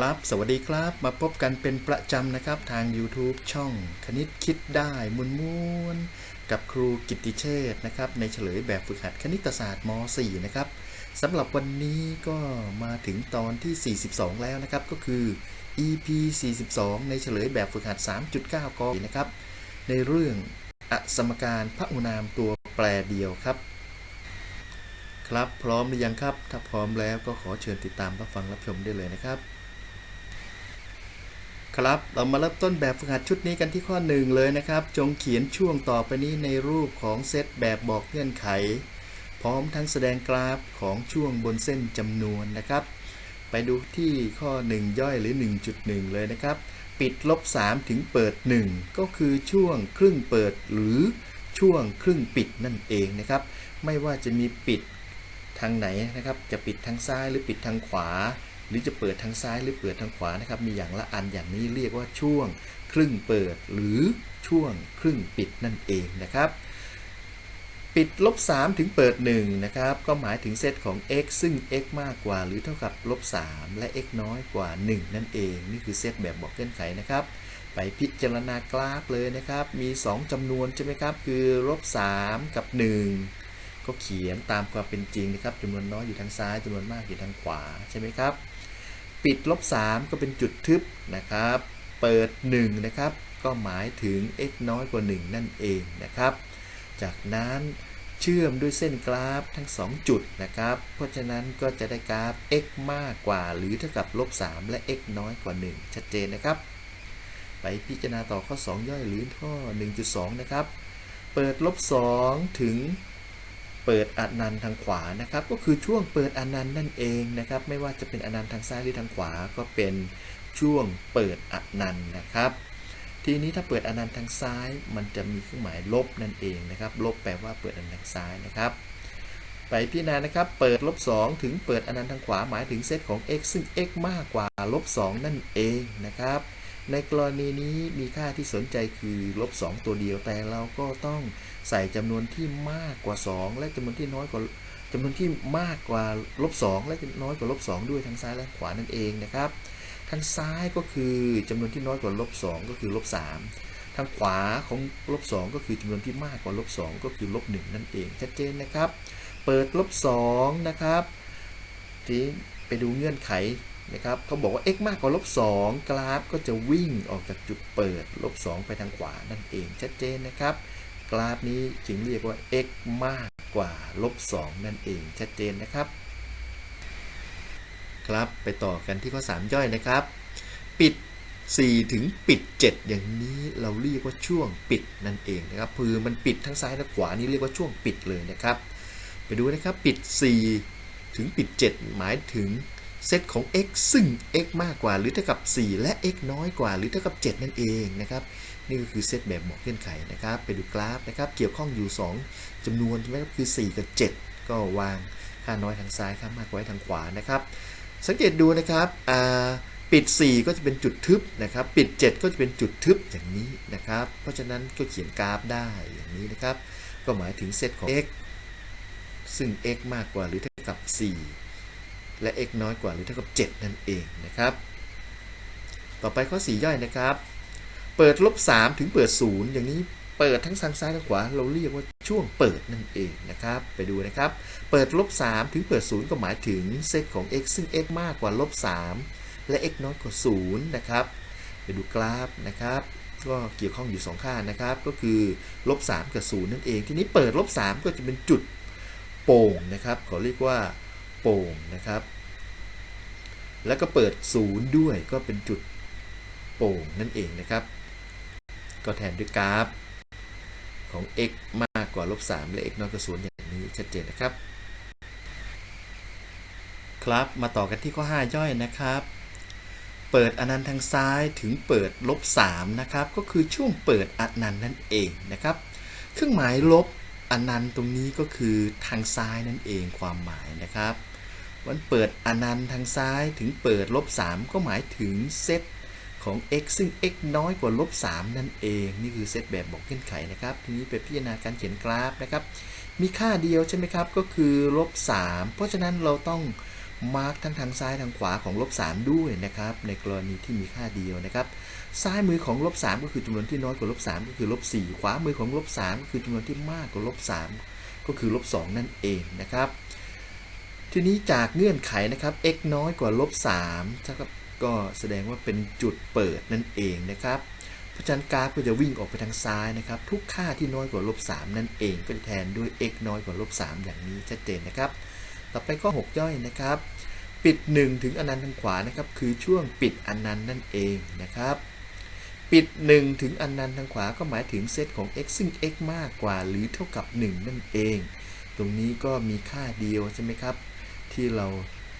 ครับ สวัสดีครับ มาพบกันเป็นประจำนะครับทาง YouTube ช่องคณิตคิดได้มวนมวนๆกับครูกิติเชษฐ์นะครับ ในเฉลยแบบฝึกหัดคณิตศาสตร์ม .4 นะครับสำหรับวันนี้ก็มาถึงตอนที่ 42 แล้วนะครับ ก็คือ EP 42 ในเฉลยแบบฝึกหัด 3.9กนะครับ ในเรื่องอสมการพหุนามตัวแปรเดียวครับ ครับพร้อมหรือยังครับ ถ้าพร้อมแล้วก็ขอเชิญติดตามรับฟังรับชมได้เลยนะครับ ครับ เรามาเริ่มต้นแบบฝึกหัดชุดนี้กันที่ข้อหนึ่งเลยนะครับ จงเขียนช่วงต่อไปนี้ในรูปของเซตแบบบอกเงื่อนไข พร้อมทั้งแสดงกราฟของช่วงบนเส้นจำนวนนะครับ ไปดูที่ข้อ 1 ย่อยหรือ 1.1 เลยนะครับ ปิดลบ 3 ถึงเปิด 1 ก็คือช่วงครึ่งเปิดหรือช่วงครึ่งปิดนั่นเองนะครับ ไม่ว่าจะมีปิดทางไหนนะครับ จะปิดทางซ้ายหรือปิดทางขวา หรือจะเปิดทางซ้ายหรือเปิดทางขวานะครับ มีอย่างละอันอย่างนี้เรียกว่าช่วงครึ่งเปิดหรือช่วงครึ่งปิดนั่นเองนะครับ ปิดลบ3ถึงเปิด1นะครับ ก็หมายถึงเซตของ x ซึ่ง x มากกว่าหรือเท่ากับลบ3และ x น้อยกว่า 1 นั่นเอง นี่คือเซตแบบบอกเงื่อนไขนะครับ ไปพิจารณากราฟเลยนะครับ มี 2จำนวนใช่ไหมครับ คือลบ3กับ 1 ก็เขียนตามความเป็นจริงนะครับจำนวนน้อยอยู่ทางซ้ายจำนวนมากอยู่ทางขวาใช่ไหมครับ ปิดลบ3ก็เป็นจุดทึบนะครับ เปิด1นะครับ ก็หมายถึง x น้อยกว่า 1 นั่นเองนะครับ จากนั้นเชื่อมด้วยเส้นกราฟทั้ง 2 จุดนะครับ เพราะฉะนั้นก็จะได้กราฟ x มากกว่าหรือเท่ากับลบ3และ x น้อยกว่า 1 ชัดเจนนะครับ ไปพิจารณาต่อข้อ 2 ย่อยหรือข้อ 1.2 นะครับ เปิดลบ2ถึง เปิดอนันต์ทางขวานะครับ ก็คือช่วงเปิดอนันต์นั่นเองนะครับ ไม่ว่าจะเป็นอนันต์ทางซ้ายหรือทางขวาก็เป็นช่วงเปิดอนันต์นะครับ ทีนี้ถ้าเปิดอนันต์ทางซ้าย มันจะมีเครื่องหมายลบนั่นเองนะครับ ลบแปลว่าเปิดอนันต์ทางซ้ายนะครับ ไปพิจารณานะครับ เปิดลบ2ถึงเปิดอนันต์ทางขวาหมายถึงเซตของ x ซึ่ง x มากกว่าลบ2นั่นเองนะครับ ในกรณีนี้มีค่าที่สนใจคือลบ2ตัวเดียว แต่เราก็ต้องใส่จำนวนที่มากกว่า 2 และจำนวนที่น้อยกว่าจำนวนที่มากกว่าลบ2และน้อยกว่าลบ2ด้วยทางซ้ายและขวานั่นเองนะครับทางซ้ายก็คือจำนวนที่น้อยกว่าลบ2ก็คือลบ3ทางขวาของลบ2ก็คือจำนวนที่มากกว่าลบ2ก็คือลบ1นั่นเองชัดเจนนะครับ เปิดลบ2นะครับทีไปดูเงื่อนไข นะครับเขาบอกว่า x มากกว่าลบ2กราฟก็จะวิ่งออกจากจุดเปิดลบ2ไปทางขวานั่นเองชัดเจนนะครับ กราฟนี้จึงเรียกว่า x มากกว่าลบ2นั่นเองชัดเจนนะครับ ครับไปต่อกันที่ข้อ 3 ย่อยนะครับ ปิด 4 ถึงปิด 7 อย่างนี้เราเรียกว่าช่วงปิดนั่นเองนะครับคือมันปิดทั้งซ้ายและขวานี่เรียกว่าช่วงปิดเลยนะครับ ไปดูนะครับปิด 4 ถึงปิด 7 หมายถึง เซตของ x ซึ่ง x มากกว่าหรือเท่ากับ 4 และ x น้อยกว่าหรือเท่ากับ 7 นั่นเองนะครับนี่ก็คือเซตแบบบอกเงื่อนไขนะครับไปดูกราฟนะครับเกี่ยวข้องอยู่ 2จำนวนใช่ไหมครับคือ 4 กับ 7 ก็วางค่าน้อยทางซ้ายค่ามากไว้ทางขวานะครับ สังเกตดูนะครับปิด 4 ก็จะเป็นจุดทึบนะครับ ปิด 7 ก็จะเป็นจุดทึบอย่างนี้นะครับ เพราะฉะนั้นก็เขียนกราฟได้อย่างนี้นะครับ ก็หมายถึงเซตของ x ซึ่ง x มากกว่าหรือเท่ากับ 4 และ x น้อยกว่าหรือเท่ากับ 7 นั่นเองนะครับ ต่อไปข้อ 4 ย่อยนะครับ เปิดลบ3ถึงเปิด 0 อย่างนี้เปิดทั้งทางซ้ายและขวา เราเรียกว่าช่วงเปิดนั่นเองนะครับ ไปดูนะครับ เปิดลบ3ถึงเปิด 0 ก็หมายถึงเซตของ x ซึ่ง x มากกว่าลบ3และ x น้อยกว่า 0 นะครับ ไปดูกราฟนะครับ ก็เกี่ยวข้องอยู่2ค่านะครับ ก็คือลบ3กับ 0 นั่นเอง ทีนี้เปิดลบ3ก็จะเป็นจุดโป่งนะครับขอเรียกว่า โป่งนะครับ แล้วก็เปิด0ด้วยก็เป็นจุดโป่งนั่นเองนะครับ ก็แทนด้วยกราฟของ x มากกว่าลบ3และ x น้อยกว่า0อย่างนี้ชัดเจนนะครับ ครับมาต่อกันที่ข้อ 5 ย่อยนะครับ เปิดอนันต์ทางซ้ายถึงเปิดลบ3นะครับ ก็คือช่วงเปิดอนันต์นั่นเองนะครับ เครื่องหมายลบอนันต์ตรงนี้ก็คือทางซ้ายนั่นเองความหมายนะครับ วันเปิดอนันต์ทางซ้ายถึงเปิดลบ3ก็หมายถึงเซตของ x ซึ่ง x น้อยกว่าลบ3นั่นเอง นี่คือเซตแบบบอกเงื่อนไขนะครับ ทีนี้ไปพิจารณาการเขียนกราฟนะครับ มีค่าเดียวใช่ไหมครับ ก็คือลบ3เพราะฉะนั้นเราต้องมาร์กทั้งทางซ้ายทางขวาของลบ3ด้วยนะครับ ในกรณีที่มีค่าเดียวนะครับ ซ้ายมือของลบ3ก็คือจำนวนที่น้อยกว่าลบ3ก็คือลบ4ขวามือของลบ3ก็คือจำนวนที่มากกว่าลบ3ก็คือลบ2นั่นเองนะครับ ทีนี้จากเงื่อนไขนะครับ x น้อยกว่าลบ3เท่ากับก็แสดงว่าเป็นจุดเปิดนั่นเองนะครับเพราะฉะนั้นกราฟก็จะวิ่งออกไปทางซ้ายนะครับ ทุกค่าที่น้อยกว่าลบ3นั่นเองก็จะแทนด้วย x น้อยกว่าลบ3อย่างนี้ชัดเจนนะครับ ต่อไปข้อ 6 ย่อยนะครับ ปิด 1 ถึงอนันต์ทางขวานะครับ คือช่วงปิดอนันต์นั่นเองนะครับ ปิด 1 ถึงอนันต์ทางขวาก็หมายถึงเซตของ x ซึ่ง x มากกว่าหรือเท่ากับ 1 นั่นเอง ตรงนี้ก็มีค่าเดียวใช่ไหมครับ ที่เรา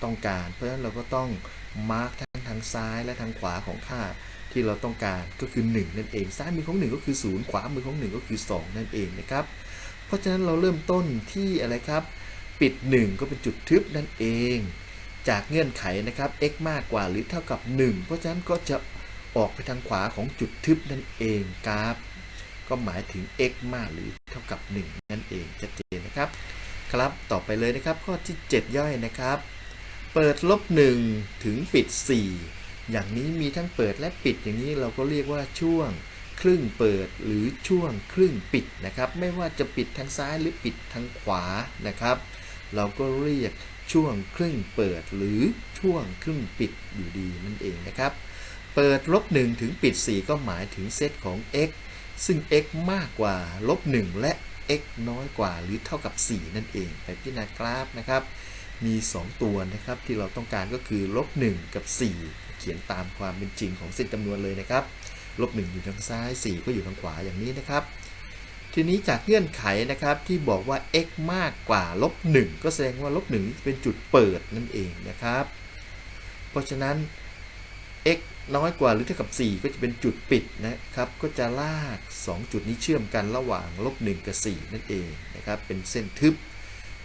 ต้องการ เพราะฉะนั้นเราก็ต้องมาร์กทั้งทางซ้ายและทางขวาของค่าที่เราต้องการก็คือ 1 นั่นเอง ซ้ายมือของ 1 ก็คือ 0 ขวามือของ 1 ก็คือ 2 นั่นเองนะครับ เพราะฉะนั้นเราเริ่มต้นที่อะไรครับ ปิด 1 ก็เป็นจุดทึบนั่นเอง จากเงื่อนไขนะครับ x มากกว่าหรือเท่ากับ 1 เพราะฉะนั้นก็จะออกไปทางขวาของจุดทึบนั่นเองกราฟก็หมายถึง x มากหรือเท่ากับ 1 นั่นเองชัดเจนนะครับ ครับ ต่อไปเลยนะครับ ข้อที่ 7 ย่อยนะครับ เปิดลบ1ถึงปิด 4 อย่างนี้มีทั้งเปิดและปิดอย่างนี้เราก็เรียกว่าช่วงครึ่งเปิดหรือช่วงครึ่งปิดนะครับ ไม่ว่าจะปิดทางซ้ายหรือปิดทางขวานะครับ เราก็เรียกช่วงครึ่งเปิดหรือช่วงครึ่งปิดอยู่ดีนั่นเองนะครับ เปิดลบ1ถึงปิด 4 ก็หมายถึงเซตของ x ซึ่ง x มากกว่าลบ1และ x น้อยกว่าหรือเท่ากับ 4 นั่นเองไปพิจารณากราฟนะครับ มี 2 ตัวนะครับที่เราต้องการก็คือลบ1กับ 4 เขียนตามความเป็นจริงของเส้นจำนวนเลยนะครับลบ1อยู่ทางซ้าย 4 ก็อยู่ทางขวาอย่างนี้นะครับ ทีนี้จากเงื่อนไขนะครับที่บอกว่า x มากกว่าลบ1ก็แสดงว่าลบ1เป็นจุดเปิดนั่นเองนะครับ เพราะฉะนั้น x น้อยกว่าหรือเท่ากับ 4 ก็จะเป็นจุดปิดนะครับ ก็จะลาก 2 จุดนี้เชื่อมกันระหว่างลบ1กับ 4 นั่นเองนะครับ เป็นเส้นทึบ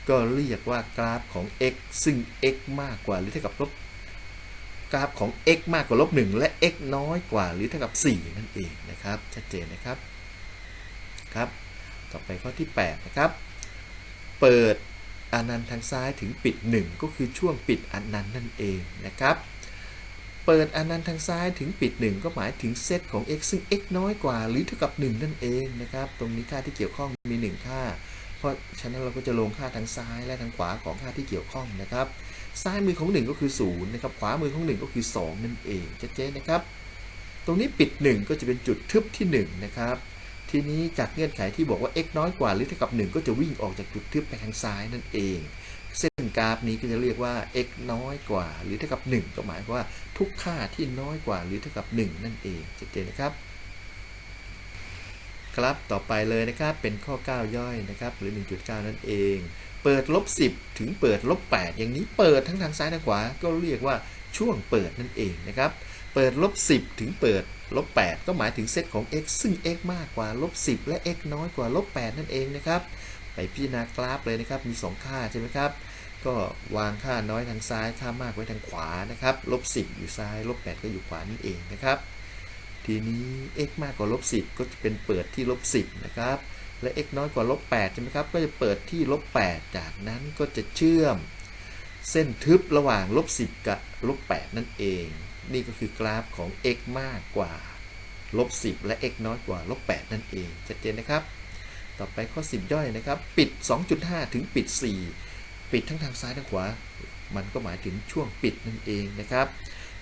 ก็เรียกว่ากราฟของ x ซึ่ง x มากกว่าหรือเท่ากับลบกราฟของ x มากกว่าลบ1และ x น้อยกว่าหรือเท่ากับ 4 นั่นเองนะครับ ชัดเจนนะครับ ครับ ต่อไปข้อที่ 8 นะครับ เปิดอนันต์ทางซ้ายถึงปิด 1 ก็คือช่วงปิดอนันต์นั่นเองนะครับ เปิดอนันต์ทางซ้ายถึงปิด 1 ก็หมายถึงเซตของ x ซึ่ง x น้อยกว่าหรือเท่ากับ 1 นั่นเองนะครับ ตรงนี้ค่าที่เกี่ยวข้องมี 1 ค่า เพราะฉะนั้นเราก็จะลงค่าทางซ้ายและทางขวาของค่าที่เกี่ยวข้องนะครับ ซ้ายมือของ 1 ก็คือ0นะครับ ขวามือของ 1 ก็คือ 2 นั่นเองชัดเจนนะครับ ตรงนี้ปิด 1 ก็จะเป็นจุดทึบที่ 1 นะครับ ทีนี้จากเงื่อนไขที่บอกว่า x น้อยกว่าหรือเท่ากับ 1 ก็จะวิ่งออกจากจุดทึบไปทางซ้ายนั่นเอง เส้นกราฟนี้ก็จะเรียกว่า x น้อยกว่า หรือเท่ากับ 1 ก็หมายความว่าทุกค่าที่น้อยกว่าหรือเท่ากับ 1 นั่นเองชัดเจนนะครับ ครับต่อไปเลยนะครับเป็นข้อ 9 ย่อยนะครับ หรือ 1.9 นั่นเอง เปิดลบ 10 ถึงเปิดลบ 8 อย่างนี้เปิดทั้งทางซ้ายทางขวาก็เรียกว่าช่วงเปิดนั่นเองนะครับ เปิดลบ 10 ถึงเปิดลบ 8 ก็หมายถึงเซตของ x ซึ่ง x มากกว่าลบ 10 และ x น้อยกว่าลบ 8 นั่นเองนะครับ พิจารณากราฟเลยนะครับ มี 2 ค่าใช่ไหมครับ ก็วางค่าน้อยทางซ้าย ค่ามากไว้ทางขวานะครับ ลบ 10 อยู่ซ้าย ลบ 8 ก็อยู่ขวานั่นเองนะครับ ทีนี้ x มากกว่าลบ 10 ก็จะเป็นเปิดที่ลบ 10 นะครับ และ x น้อยกว่าลบ 8 ใช่ไหมครับ ก็จะเปิดที่ลบ 8 จากนั้นก็จะเชื่อม เส้นทึบระหว่างลบ 10 กับลบ 8 นั่นเอง นี่ก็คือกราฟของ x มากกว่าลบ 10 และ x น้อยกว่าลบ 8 นั่นเองชัดเจนนะครับ ต่อไปข้อ 10 ย่อยนะครับ ปิด 2.5 ถึงปิด 4 ปิดทั้งทางซ้ายทางขวา มันก็หมายถึงช่วงปิดนั่นเองนะครับ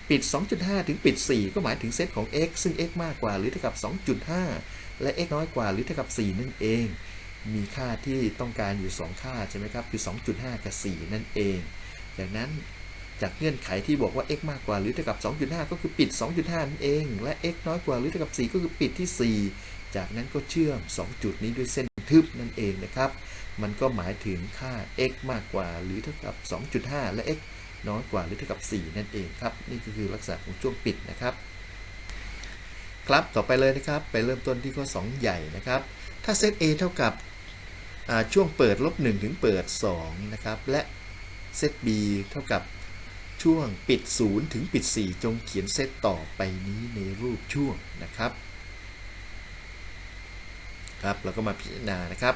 ปิด 2.5 ถึงปิด 4 ก็หมายถึงเซตของ x ซึ่ง x มากกว่าหรือเท่ากับ 2.5 และ x น้อยกว่าหรือเท่ากับ 4 นั่นเอง มีค่าที่ต้องการอยู่ 2 ค่าใช่ไหมครับ คือ 2.5 กับ 4 นั่นเองจากนั้นจากเงื่อนไขที่บอกว่า x มากกว่าหรือเท่ากับ 2.5 ก็คือปิด 2.5 นั่นเอง และ x น้อยกว่าหรือเท่ากับ 4 ก็คือปิดที่ 4 จากนั้นก็เชื่อม 2 จุดนี้ด้วยเส้นทึบนั่นเองนะครับ มันก็หมายถึงค่า x มากกว่าหรือเท่ากับ 2.5 และ x น้อยกว่าหรือเท่ากับ 4 นั่นเองครับ นี่ก็คือลักษณะของช่วงปิดนะครับ ครับต่อไปเลยนะครับ ไปเริ่มต้นที่ข้อ 2 ใหญ่นะครับ ถ้าเซต A เท่ากับช่วงเปิดลบ1ถึงเปิด2นะครับและเซต B เท่ากับช่วงปิด 0 ถึงปิด 4 จงเขียนเซตต่อไปนี้ในรูปช่วงนะครับ ครับเราก็มาพิจารณานะครับ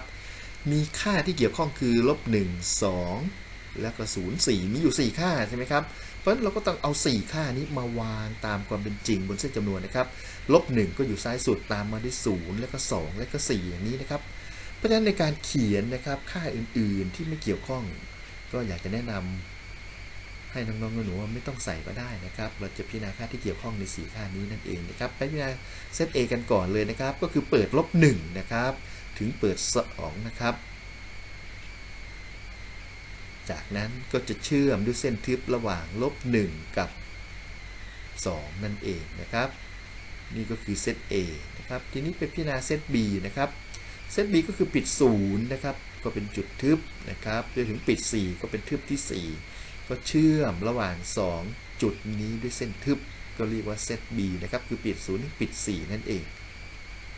มีค่าที่เกี่ยวข้องคือลบ1 2 แล้วก็0 4 มีอยู่ 4 ค่าใช่ไหมครับเพราะฉะนั้นเราก็ต้องเอา 4 ค่านี้มาวางตามความเป็นจริงบนเส้นจำนวนนะครับลบ1ก็อยู่ซ้ายสุดตามมาด้วย 0 แล้วก็ 2 แล้วก็ 4 อย่างนี้นะครับ เพราะฉะนั้นในการเขียนนะครับค่าอื่นๆที่ไม่เกี่ยวข้อง ก็อยากจะแนะนำ ให้น้องๆหนูๆไม่ต้องใส่ก็ได้นะครับ เราจะพิจารณาค่าที่เกี่ยวข้องใน 4 ค่านี้นั่นเองนะครับ ไปพิจารณาเซต A กันก่อนเลยนะครับ ก็คือเปิดลบ1นะครับ ถึงเปิด2นะครับ จากนั้นก็จะเชื่อมด้วยเส้นทึบระหว่างลบ1กับ 2 นั่นเองนะครับ นี่ก็คือเซต A นะครับ ทีนี้ไปพิจารณาเซต B นะครับ เซต B ก็คือปิด 0 นะครับ ก็เป็นจุดทึบนะครับจนถึงปิด 4 ก็เป็นทึบที่ 4 ก็เชื่อมระหว่าง 2 จุดนี้ด้วยเส้นทึบ ก็เรียกว่าเซต B นะครับ คือปิด0ถึงปิด 4 นั่นเอง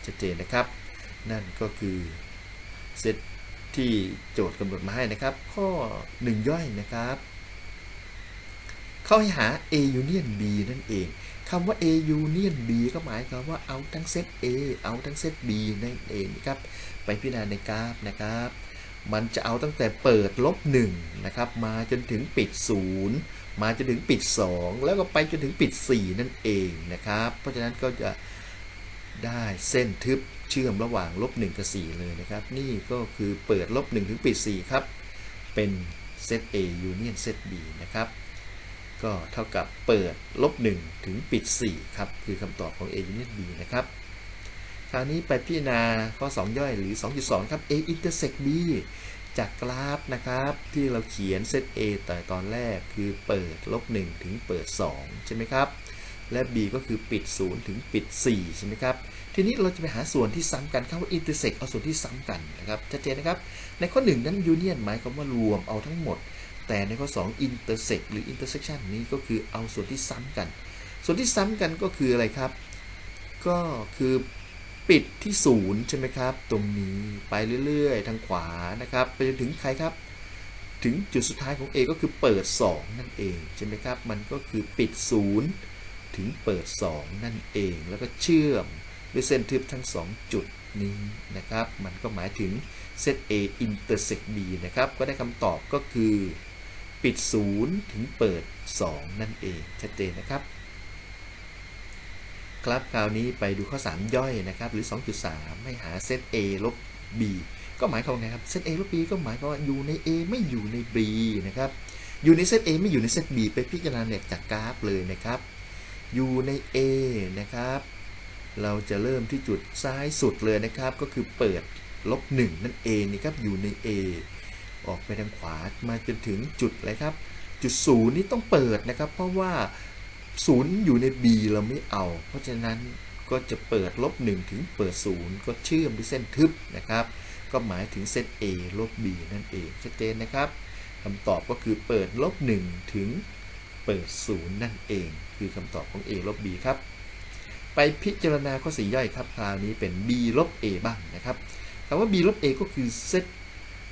ชัดเจนนะครับ นั่นก็คือเซตที่โจทย์กำหนดมาให้นะครับ ข้อ 1 ย่อยนะครับ เข้าให้หา A union B นั่นเองคำว่า A union B ก็หมายความว่าเอาทั้งเซต A เอาทั้งเซต B นั่นเองนะครับ ไปพิจารณาในกราฟนะครับ มันจะเอาตั้งแต่เปิดลบ1นะครับมาจนถึงปิด 0 มาจนถึงปิด 2 แล้วก็ไปจนถึงปิด 4 นั่นเองนะครับ เพราะฉะนั้นก็จะได้เส้นทึบเชื่อมระหว่างลบ1กับ 4 เลยนะครับ นี่ก็คือเปิดลบ1ถึงปิด 4 ครับ เป็นเซต A union เซต B นะครับ ก็เท่ากับเปิดลบ1ถึงปิด 4 ครับ คือคำตอบของ A union B นะครับ ราวนี้ไปพิจารณาข้อ 2 ย่อยหรือ 2.2 ครับ A intersect B จากกราฟนะครับ ที่เราเขียนเซต A แต่ตอนแรกคือเปิดลบ1ถึงเปิด 2 ใช่ไหมครับ และ B ก็คือปิด 0 ถึงปิด 4 ใช่ไหมครับ ทีนี้เราจะไปหาส่วนที่ซ้ำกันคำว่า intersect เอาส่วนที่ซ้ำกันนะครับชัดเจนนะครับ ในข้อ 1 นั้น union หมายความว่ารวมเอาทั้งหมด แต่ในข้อ 2 intersect หรือ intersection นี้ก็คือเอาส่วนที่ซ้ำกัน ส่วนที่ซ้ำกันก็คืออะไรครับ ก็คือ ปิดที่ศูนย์ใช่ไหมครับ ตรงนี้ไปเรื่อยๆ ทางขวานะครับ ไปจนถึงใครครับ ถึงจุดสุดท้ายของ A ก็คือเปิด 2 นั่นเองใช่ไหมครับ มันก็คือปิด0ถึงเปิด 2 นั่นเอง แล้วก็เชื่อมด้วยเส้นทึบทั้ง 2 จุดนี้นะครับ มันก็หมายถึงเซต A intersect B นะครับ ก็ได้คำตอบก็คือ ปิด 0 ถึงเปิด 2 นั่นเอง ชัดเจนนะครับ ครับ คราวนี้ไปดูข้อ 3 ย่อยนะครับ หรือ 2.3 ให้หาเซต A ลบ B ก็หมายความไงครับ เซต A ลบ B ก็หมายความว่าอยู่ใน A ไม่อยู่ใน B นะครับ อยู่ในเซต A ไม่อยู่ในเซต B ไปพิจารณาเนี่ยจากกราฟเลยนะครับ อยู่ใน A นะครับ เราจะเริ่มที่จุดซ้ายสุดเลยนะครับ ก็คือเปิดลบ 1 นั่นเองนี่ครับ อยู่ใน A ออกไปทางขวามาจนถึงจุดอะไรครับ จุดศูนย์นี่ต้องเปิดนะครับ เพราะว่า ศูนย์อยู่ใน B เราไม่เอา เพราะฉะนั้นก็จะเปิดลบ1ถึงเปิด0ก็เชื่อมด้วยเส้นทึบนะครับ ก็หมายถึงเส้น A ลบ B นั่นเองชัดเจนนะครับคำตอบก็คือเปิดลบ1ถึงเปิด0นั่นเอง คือคำตอบของ A ลบ B ครับ ไปพิจารณาข้อสีย่อยครับคราวนี้เป็น B ลบ A บ้างนะครับคำว่า B ลบ A ก็คือเซต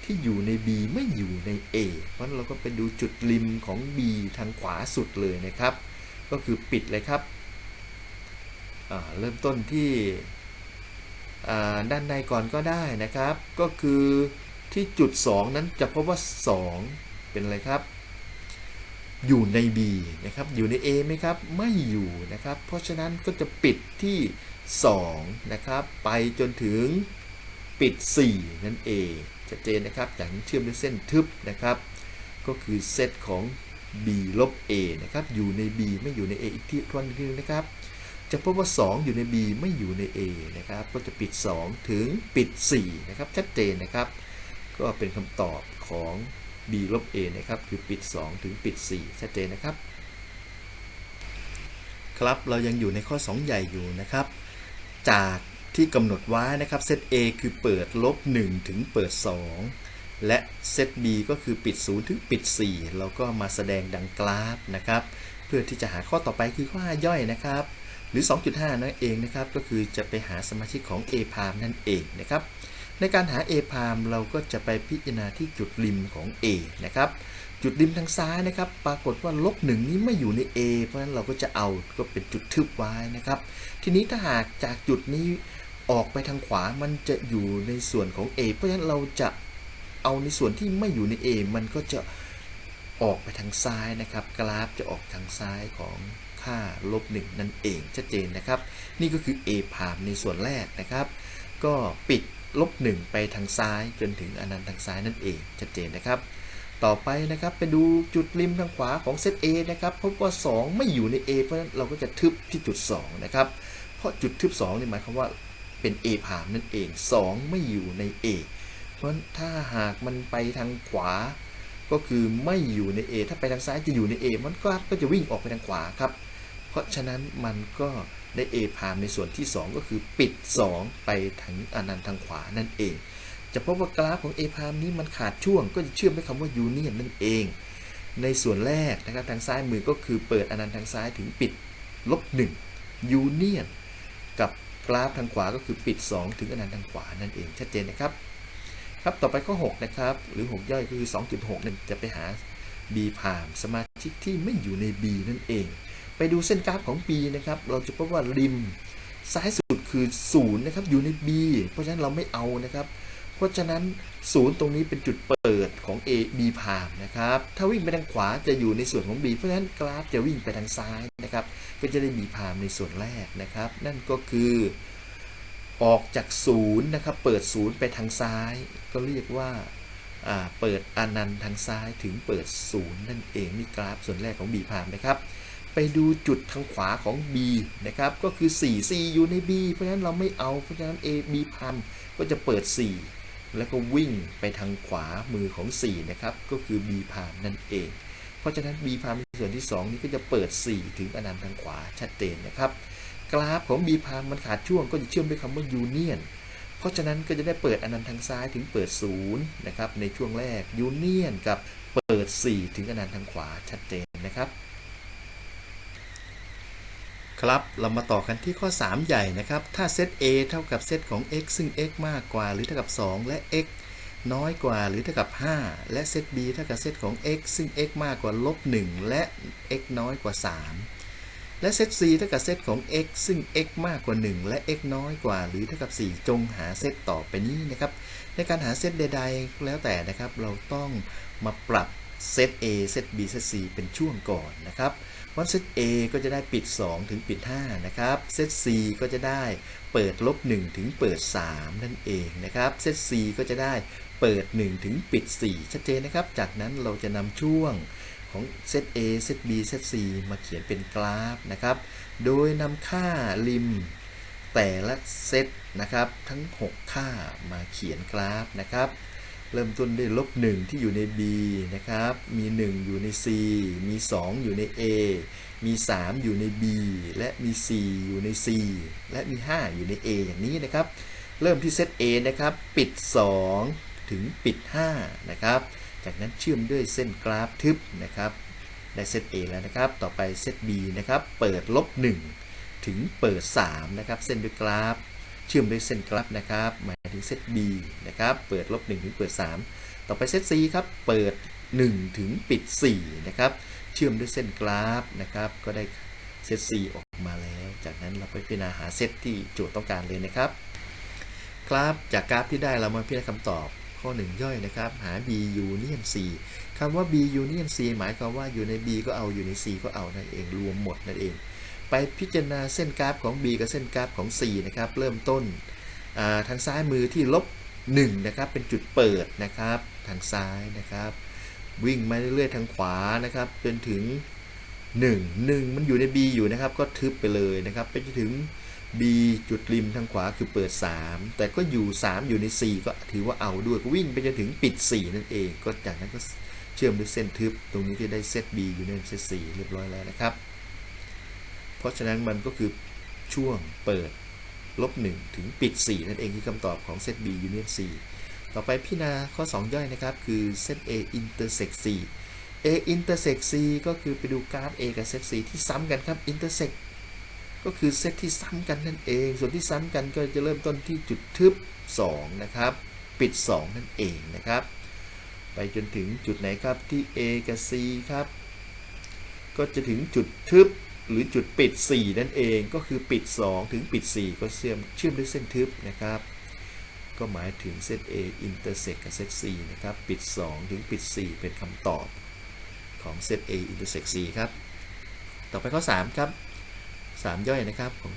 ที่อยู่ใน B ไม่อยู่ใน A เพราะเราก็ไปดูจุดริมของ B ทางขวาสุดเลยนะครับ ก็คือปิดเลยครับ เริ่มต้นที่ด้านในก่อนก็ได้นะครับ ก็คือที่จุด 2 นั้นจะพบว่า 2 เป็นอะไรครับ อยู่ใน B นะครับ อยู่ใน A ไหมครับ ไม่อยู่นะครับ เพราะฉะนั้นก็จะปิดที่ 2 นะครับ ไปจนถึงปิด 4 นั่นเองชัดเจนนะครับจากเชื่อมด้วยเส้นทึบนะครับ ก็คือเซตของ b ลบ a นะครับอยู่ใน b ไม่อยู่ใน a อีกทีทวนอีกทีนึงนะครับจะพบว่า 2 อยู่ใน b ไม่อยู่ใน a นะครับก็จะปิด 2 ถึงปิด 4 นะครับ ชัดเจนนะครับ ก็เป็นคำตอบของ b ลบ a นะครับ คือปิด 2 ถึงปิด 4 ชัดเจนนะครับ ครับเรายังอยู่ในข้อ 2 ใหญ่อยู่นะครับ จากที่กำหนดไว้นะครับเซต A คือเปิดลบ 1 ถึงเปิด 2 และเซต B ก็คือปิด 0 ถึงปิด 4 เราก็มาแสดงดังกราฟนะครับ เพื่อที่จะหาข้อต่อไปคือข้อ5ย่อยนะครับ หรือ 2.5 นั่นเองนะครับ ก็คือจะไปหาสมาชิกของ A พามนั่นเองนะครับ ในการหา A พามเราก็จะไปพิจารณาที่จุดริมของ A นะครับ จุดริมทางซ้ายนะครับ ปรากฏว่าลบหนึ่งนี้ไม่อยู่ใน A เพราะฉะนั้นเราก็จะเอาก็เป็นจุดทึบไว้นะครับ ทีนี้ถ้าหากจากจุดนี้ออกไปทางขวามันจะอยู่ในส่วนของ A เพราะฉะนั้นเราจะ เอาในส่วนที่ไม่อยู่ใน A มันก็จะออกไปทางซ้ายนะครับ กราฟจะออกทางซ้ายของค่าลบหนึ่งนั่นเองชัดเจนนะครับ นี่ก็คือ A พามในส่วนแรกนะครับ ก็ปิดลบหนึ่งไปทางซ้ายจนถึงอนันต์ทางซ้ายนั่นเองชัดเจนนะครับ ต่อไปนะครับไปดูจุดริมทางขวาของเซต A นะครับพบว่า 2 ไม่อยู่ใน A เพราะฉะนั้นเราก็จะทึบที่จุด 2 นะครับ เพราะจุดทึบ2นี่หมายความว่าเป็น A พามนั่นเอง 2 ไม่อยู่ใน A เพ ราะฉะนั้นถ้าหากมันไปทางขวา ก็คือไม่อยู่ใน A ถ้าไปทางซ้ายจะอยู่ใน A มันก็ก็จะวิ่งออกไปทางขวาครับ เพราะฉะนั้นมันก็ได้ A พามในส่วนที่ 2 ก็คือปิด 2 ไปทางอนันต์ทางขวานั่นเอง จะพบว่ากราฟของ A พามนี้มันขาดช่วง ก็จะเชื่อมด้วยคำว่ายูเนียนนั่นเอง ในส่วนแรกนะครับทางซ้ายมือก็คือเปิดอนันต์ทางซ้ายถึงปิดลบ1ยูเนียนกับกราฟทางขวาก็คือปิด 2 ถึงอนันต์ทางขวานั่นเองชัดเจนนะครับ ครับต่อไปข้อ6นะครับ หรือ 6 ย่อยก็คือ 2.6นั่นจะไปหา B พามสมาชิกที่ไม่อยู่ใน B นั่นเอง ไปดูเส้นกราฟของ B นะครับ เราจะพบว่าริมซ้ายสุดคือ0นะครับอยู่ใน B เพราะฉะนั้นเราไม่เอานะครับ เพราะฉะนั้น 0 ตรงนี้เป็นจุดเปิดของ A B พามนะครับ ถ้าวิ่งไปทางขวาจะอยู่ในส่วนของ B เพราะฉะนั้นกราฟจะวิ่งไปทางซ้ายนะครับ ก็จะได้ B พามในส่วนแรกนะครับ นั่นก็คือ ออกจากศูนย์นะครับ เปิดศูนย์ไปทางซ้าย ก็เรียกว่าเปิดอนันต์ทางซ้ายถึงเปิดศูนย์นั่นเองนี่กราฟส่วนแรกของ B พามนะครับ ไปดูจุดทางขวาของ B นะครับก็คือ 4 C อยู่ใน B เพราะฉะนั้นเราไม่เอาเพราะฉะนั้น A B พามก็จะเปิด 4 แล้วก็วิ่งไปทางขวามือของ 4 นะครับ ก็คือ B พามนั่นเอง เพราะฉะนั้น B พามในส่วนที่ 2 นี้ก็จะเปิด 4 ถึงอนันต์ทางขวาชัดเจนนะครับ กราฟของ B พามมันขาดช่วงก็จะเชื่อมด้วยคำว่ายูเนียนเพราะฉะนั้นก็จะได้เปิดอนันต์ทางซ้ายถึงเปิด0นะครับในช่วงแรกยูเนียนกับเปิด 4 ถึงอนันต์ทางขวาชัดเจนนะครับ ครับเรามาต่อกันที่ข้อ 3 ใหญ่นะครับ ถ้าเซต A เท่ากับเซตของ x ซึ่ง x มากกว่าหรือเท่ากับ 2 และ x น้อยกว่าหรือเท่ากับ 5 และเซต B เท่ากับเซตของ x ซึ่ง x มากกว่าลบ1และ x น้อยกว่า 3 และเซต C เท่ากับเซตของ x ซึ่ง x มากกว่า 1 และ x น้อยกว่า หรือเท่ากับ 4 จงหาเซตต่อไปนี้นะครับ ในการหาเซตใดๆ แล้วแต่นะครับ เราต้องมาปรับเซต A เซต B เซต C เป็นช่วงก่อนนะครับวันเซต A ก็จะได้ปิด 2 ถึงปิด 5 นะครับ เซต C ก็จะได้เปิดลบ 1 ถึงเปิด 3 นั่นเองนะครับ เซต C ก็จะได้เปิด 1 ถึงปิด 4 ชัดเจนนะครับ จากนั้นเราจะนำช่วง ของเซต A เซต B เซต C มาเขียนเป็นกราฟนะครับ โดยนำค่าริมแต่ละเซตนะครับทั้ง 6 ค่ามาเขียนกราฟนะครับ เริ่มต้นด้วยลบ 1 ที่อยู่ใน B นะครับ มี 1 อยู่ใน C มี 2 อยู่ใน A มี 3 อยู่ใน B และมี 4 อยู่ใน C และมี 5 อยู่ใน A อย่างนี้นะครับ เริ่มที่เซต A นะครับ ปิด 2 ถึงปิด 5 นะครับ จากนั้นเชื่อมด้วยเส้นกราฟทึบนะครับได้เซต A แล้วนะครับ ต่อไปเซต B นะครับ เปิดลบ 1 ถึงเปิด 3 นะครับ เส้นด้วยกราฟ เชื่อมด้วยเส้นกราฟนะครับ หมายถึงเซต B นะครับ เปิดลบ 1 ถึงเปิด 3 ต่อไปเซต C ครับ เปิด 1 ถึงปิด 4 นะครับ เชื่อมด้วยเส้นกราฟนะครับ ก็ได้เซต C ออกมาแล้ว จากนั้นเราไปพิจารณาหาเซตที่โจทย์ต้องการเลยนะครับกราฟจากกราฟที่ได้เรามาพิจารณาคำตอบ ข้อ 1 ย่อยนะครับ หา B union C คำว่า B union C หมายความว่าอยู่ใน B ก็เอาอยู่ใน C ก็เอานั่นเองรวมหมดนั่นเอง ไปพิจารณาเส้นกราฟของ B กับเส้นกราฟของ C นะครับ เริ่มต้นาทางซ้ายมือที่ลบ1นะครับเป็นจุดเปิดนะครับ ทางซ้ายนะครับ วิ่งมาเรื่อยๆทางขวานะครับจนถึง 1 1 มันอยู่ใน B อยู่นะครับ ก็ทึบไปเลยนะครับ ไปจนถึง B จุดริมทางขวาคือเปิด 3 แต่ก็อยู่ 3 อยู่ใน 4 ก็ถือว่าเอาด้วยก็วิ่งไปจนถึงปิด 4 นั่นเอง ก็จากนั้นก็เชื่อมด้วยเส้นทึบ ตรงนี้ที่ได้เซต B อยู่ในเซต4เรียบร้อยแล้วนะครับ เพราะฉะนั้นมันก็คือช่วงเปิดลบ 1 ถึงปิด 4 นั่นเองคือคำตอบของเซต B union C ต่อไปพิจารณาข้อ 2 ย่อยนะครับ คือเซต A intersect C A intersect C ก็คือไปดูกราฟ A กับเซต C ที่ซ้ำกันครับ intersect ก็คือเซตที่ซ้ำกันนั่นเอง ส่วนที่ซ้ำกันก็จะเริ่มต้นที่จุดทึบ 2 นะครับ ปิด 2 นั่นเองนะครับ ไปจนถึงจุดไหนครับที่ A กับ C ครับ ก็จะถึงจุดทึบหรือจุดปิด 4 นั่นเอง ก็คือปิด 2 ถึงปิด 4 ก็เชื่อมเชื่อมด้วยเส้นทึบนะครับ ก็หมายถึงเส้น A intersect กับเส้น C นะครับ ปิด 2 ถึงปิด 4 เป็นคำตอบของเซต A intersect C ครับ ต่อไปข้อ 3 ครับ 3 ย่อยนะครับของ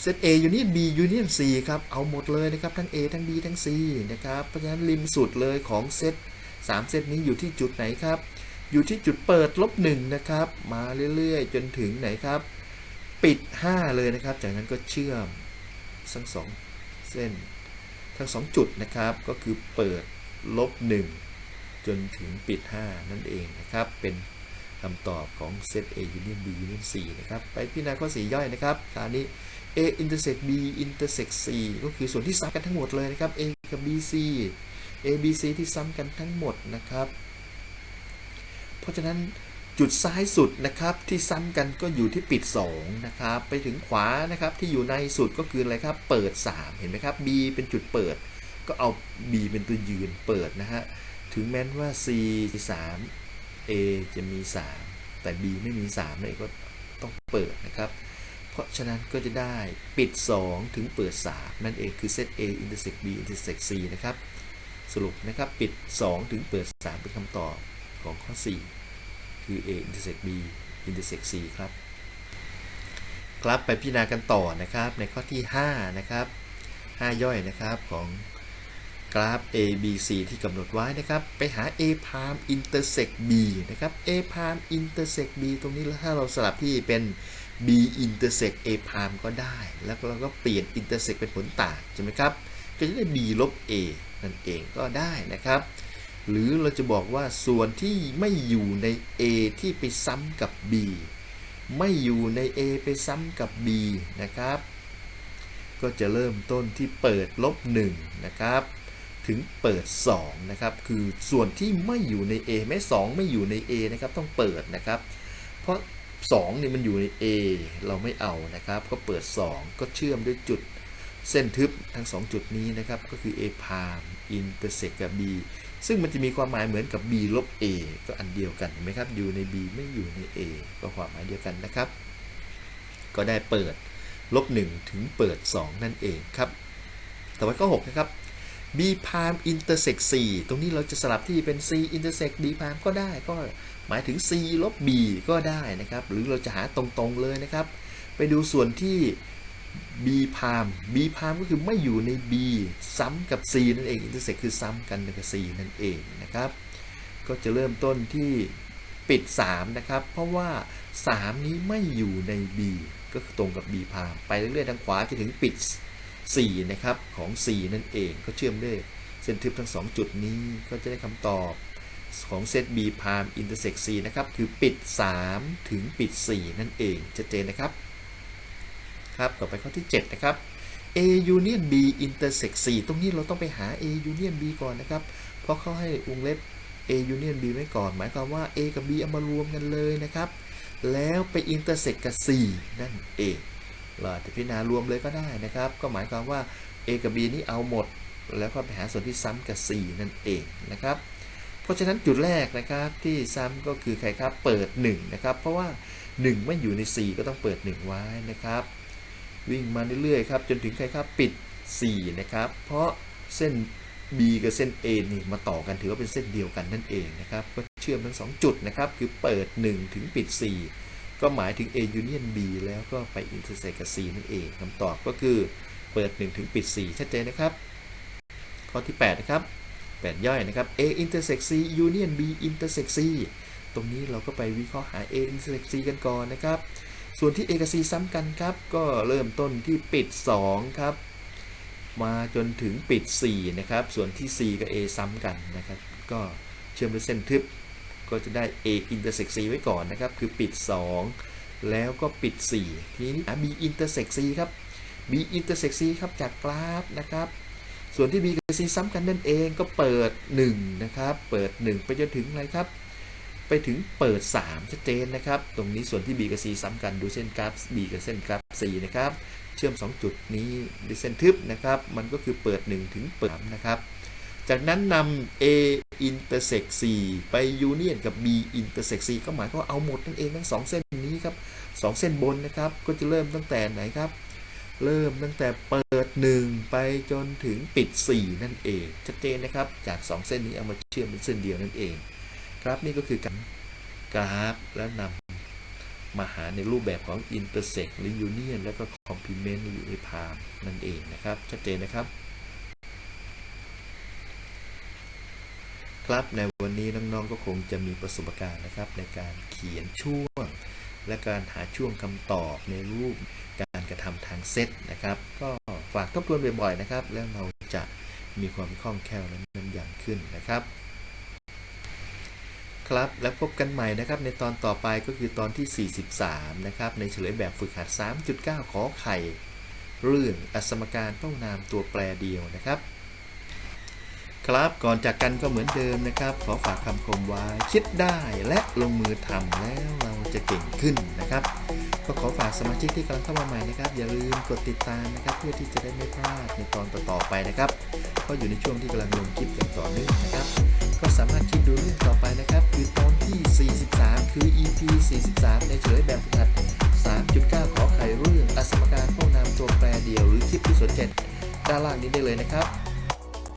เซต A union B union C ครับ เอาหมดเลยนะครับ ทั้ง A ทั้ง B ทั้ง C นะครับ เพราะฉะนั้นริมสุดเลยของเซต3เซตนี้อยู่ที่จุดไหนครับ อยู่ที่จุดเปิดลบ1นะครับ มาเรื่อยๆ จนถึงไหนครับ ปิด 5 เลยนะครับ จากนั้นก็เชื่อมทั้งสองเส้น ทั้งสองจุดนะครับ ก็คือเปิดลบ1จนถึงปิด 5 นั่นเองนะครับ เป็น คำตอบของเซต A union B union C นะครับ ไปพิจารณาข้อ 4 ย่อยนะครับคราวนี้ A intersect B intersect C ก็คือส่วนที่ซ้ำกันทั้งหมดเลยนะครับ A กับ BC A BC ที่ซ้ำกันทั้งหมดนะครับ เพราะฉะนั้นจุดซ้ายสุดนะครับที่ซ้ำกันก็อยู่ที่ปิด 2 นะครับ ไปถึงขวานะครับที่อยู่ในสุดก็คืออะไรครับเปิด 3 เห็นไหมครับ B เป็นจุดเปิด ก็เอา B เป็นตัวยืนเปิดนะฮะถึงแม้นว่า C 3 A จะมี 3 แต่ B ไม่มี 3เลยก็ต้องเปิดนะครับ เพราะฉะนั้นก็จะได้ปิด 2 ถึงเปิด 3 นั่นเองคือเซต A intersect B intersect C นะครับ สรุปนะครับปิด 2 ถึงเปิด 3 เป็นคำตอบของข้อ 4 คือ A intersect B intersect C ครับ ครับไปพิจารณากันต่อนะครับในข้อที่ 5 นะครับ 5 ย่อยนะครับของ กราฟ A B C ที่กำหนดไว้นะครับ ไปหา A prime intersect B นะครับ A prime intersect B ตรงนี้แล้วถ้าเราสลับที่เป็น B intersect A prime ก็ได้ แล้วเราก็เปลี่ยน intersect เป็นผลต่างใช่ไหมครับ ก็จะได้ B ลบ A นั่นเองก็ได้นะครับ หรือเราจะบอกว่าส่วนที่ไม่อยู่ใน A ที่ไปซ้ำกับ B ไม่อยู่ใน A ไปซ้ำกับ B นะครับ ก็จะเริ่มต้นที่เปิดลบ1นะครับ ถึงเปิด 2 นะครับ คือส่วนที่ไม่อยู่ใน A แม้2ไม่อยู่ใน A นะครับต้องเปิดนะครับ เพราะ2นี่มันอยู่ใน A เราไม่เอานะครับ ก็เปิด 2 ก็เชื่อมด้วยจุดเส้นทึบทั้ง 2 จุดนี้นะครับ ก็คือ A prime intersect กับ B ซึ่งมันจะมีความหมายเหมือนกับ b ลบ a ก็อันเดียวกันเห็นไหมครับ อยู่ใน b ไม่อยู่ใน a ก็ความหมายเดียวกันนะครับ ก็ได้เปิดลบ1ถึงเปิด 2 นั่นเองครับ ต่อไปก็6นะครับ b prime intersect c ตรงนี้เราจะสลับที่เป็น c intersect b prime ก็ได้ก็หมายถึง c ลบ b ก็ได้นะครับ หรือเราจะหาตรงๆเลยนะครับ ไปดูส่วนที่ b prime b prime ก็คือไม่อยู่ใน b ซ้ำกับ c นั่นเอง intersect คือซ้ำกันกับ c นั่นเองนะครับ ก็จะเริ่มต้นที่ปิด 3 นะครับ เพราะว่า 3 นี้ไม่อยู่ใน b ก็คือตรงกับ b prime ไปเรื่อยๆทางขวาจะถึงปิด 4 นะครับ ของ c นั่นเองก็เชื่อมด้วยเส้นทึบทั้ง 2 จุดนี้ก็จะได้คำตอบของเซต b prime intersect c นะครับ คือปิด 3 ถึงปิด 4 นั่นเองชัดเจนนะครับ ครับ ต่อไปข้อที่ 7 นะครับ A union B intersect C ตรงนี้เราต้องไปหา A union B ก่อนนะครับ เพราะเขาให้วงเล็บ A union B ไว้ก่อน หมายความว่า A กับ B เอามารวมกันเลยนะครับ แล้วไป intersect กับ C นั่นเอง เราอาจจะพิจารณารวมเลยก็ได้นะครับ ก็หมายความว่า A กับ B นี้เอาหมด แล้วก็ไปหาส่วนที่ซ้ำกับ C นั่นเองนะครับเพราะฉะนั้นจุดแรกนะครับที่ซ้ำก็คือใครครับเปิด1นะครับเพราะว่า 1 ไม่อยู่ใน 4 ก็ต้องเปิด 1 ไว้นะครับ วิ่งมาเรื่อยๆครับจนถึงใครครับปิด 4 นะครับ เพราะเส้น B กับเส้น A นี่มาต่อกันถือว่าเป็นเส้นเดียวกันนั่นเองนะครับก็เชื่อมทั้ง 2 จุดนะครับคือเปิด 1 ถึงปิด 4 ก็หมายถึง A union B แล้วก็ไป intersect กับ C นั่นเองคำตอบก็คือเปิด 1 ถึงปิด 4 ชัดเจนนะครับ ข้อที่ 8 นะครับ 8 ย่อยนะครับ A intersect C union B intersect C ตรงนี้เราก็ไปวิเคราะห์หา A intersect C กันก่อนนะครับ ส่วนที่ A กับ C ซ้ำกันครับ ก็เริ่มต้นที่ปิด 2 ครับ มาจนถึงปิด 4 นะครับ ส่วนที่ C กับ A ซ้ำกันนะครับ ก็เชื่อมด้วยเส้นทึบ ก็จะได้ A intersect C ไว้ก่อนนะครับ คือปิด 2 แล้วก็ปิด 4 ทีนี้ B intersect C ครับ B intersect C ครับจากกราฟนะครับ ส่วนที่ B กับ C ซ้ำกันนั่นเองก็เปิด 1 นะครับ เปิด 1 ไปจนถึงอะไรครับ ไปถึงเปิด 3 ชัดเจนนะครับ ตรงนี้ส่วนที่ B กับ C ซ้ำกันดูเส้นกราฟ B กับเส้นกราฟ C นะครับ เชื่อม 2 จุดนี้ด้วยเส้นทึบนะครับ มันก็คือเปิด 1 ถึงเปิด3นะครับ จากนั้นนำ A intersect C ไป union กับ B intersect C ก็หมายความว่าเอาหมดนั่นเองทั้ง2เส้นนี้ครับ2เส้นบนนะครับ ก็จะเริ่มตั้งแต่ไหนครับ เริ่มตั้งแต่เปิด 1 ไปจนถึงปิด 4 นั่นเอง ชัดเจนนะครับ จาก 2 เส้นนี้เอามาเชื่อมเป็นเส้นเดียวนั่นเอง ครับนี่ก็คือการกราฟแล้วนำมาหาในรูปแบบของ intersect หรือ union แล้วก็ complement หรือ palm นั่นเองนะครับ ชัดเจนนะครับ ครับในวันนี้น้องๆก็คงจะมีประสบการณ์นะครับ ในการเขียนช่วง และการหาช่วงคำตอบในรูปการกระทำทางเซตนะครับ ก็ฝากทบทวนบ่อยๆนะครับ แล้วเราจะมีความคล่องแคล่วและแม่นยำขึ้นนะครับ ครับแล้วพบกันใหม่นะครับ ในตอนต่อไปก็คือตอนที่ 43 นะครับ ในเฉลยแบบฝึกหัด 3.9 ขอไข่ เรื่องอสมการเป้านามตัวแปรเดียวนะครับ ครับก่อนจากกันก็เหมือนเดิมนะครับ ขอฝากคำคมไว้คิดได้และลงมือทำแล้วเราจะเก่งขึ้นนะครับ ก็ขอฝากสมาชิกที่กำลังเข้ามาใหม่นะครับ อย่าลืมกดติดตามนะครับเพื่อที่จะได้ไม่พลาดในตอนต่อๆไปนะครับก็อยู่ในช่วงที่กำลังลงคลิปอย่างต่อเนื่องนะครับ ก็สามารถคิดดูเรื่องต่อไปนะครับคือตอนที่ 43 คือ EP 43 ในเฉลยแบบฝึกหัด3.9 ขอไขเรื่องอสมการพวกนามตัวแปรเดียวหรือคลิปที่สนใจด้านล่างนี้ได้เลยนะครับ